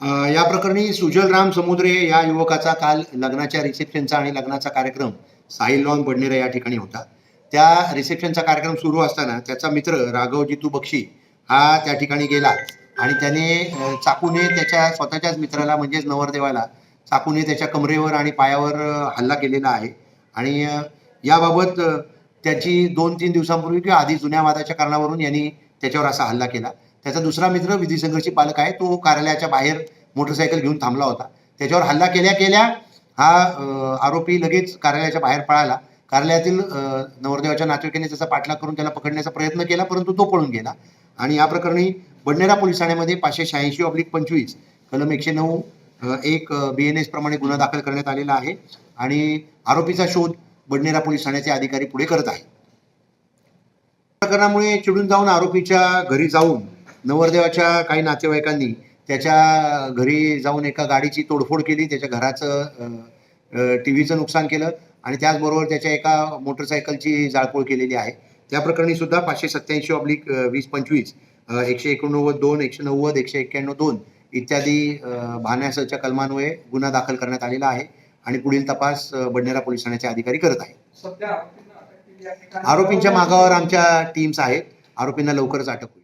या प्रकरणी सुजल राम समुद्रे या युवकाचा काल लग्नाच्या रिसेप्शनचा आणि लग्नाचा कार्यक्रम साहिल लॉन बडनेरा या ठिकाणी होता. त्या रिसेप्शनचा कार्यक्रम सुरू असताना त्याचा मित्र राघव जितू बक्षी हा त्या ठिकाणी गेला आणि त्याने चाकूने त्याच्या स्वतःच्याच मित्राला म्हणजेच नवरदेवाला चाकूने त्याच्या कमरेवर आणि पायावर हल्ला केलेला आहे. आणि याबाबत त्याची दोन तीन दिवसांपूर्वी किंवा आधी जुन्या वादाच्या कारणावरून यांनी त्याच्यावर असा हल्ला केला. त्याचा दुसरा मित्र विधी संघर्षी पालक आहे तो कार्यालयाच्या बाहेर मोटरसायकल घेऊन थांबला होता. त्याच्यावर हल्ला केल्या केल्या हा आरोपी लगेच कार्यालयाच्या बाहेर पळाला. कार्यालयातील नवरदेवाच्या नातेवाईकांनी त्याचा पाठलाग करून त्याला पकडण्याचा प्रयत्न केला परंतु तो पळून गेला. आणि या प्रकरणी बडनेरा पोलीस ठाण्यामध्ये पाचशे शहाऐंशी ऑब्लिक पंचवीस कलम एकशे नऊ एक बी एन एस प्रमाणे गुन्हा दाखल करण्यात आलेला आहे. आणि आरोपीचा शोध बडनेरा पोलीस ठाण्याचे अधिकारी पुढे करत आहे प्रकरणामुळे चिडून जाऊन आरोपीच्या घरी जाऊन नवरदेवाच्या काही नातेवाईकांनी त्याच्या घरी जाऊन एका गाडीची तोडफोड केली त्याच्या घराचं टी व्हीचं नुकसान केलं आणि त्याचबरोबर त्याच्या एका मोटरसायकलची जाळपोळ केलेली आहे. त्या प्रकरणी सुद्धा पाचशे सत्याऐंशी ऑब्लिक वीस पंचवीस एकशे एकोणनव्वद दोन एकशे नव्वद एकशे एक्क्याण्णव दोन इत्यादी अ, भाण्यासच्या कलमान्वये गुन्हा दाखल करण्यात आलेला आहे आणि पुढील तपास बडनेरा पोलीस ठाण्याचे अधिकारी करत आहेत? आरोपींच्या मागावर आमच्या टीम्स आहेत. आरोपींना लवकरच अटक होईल.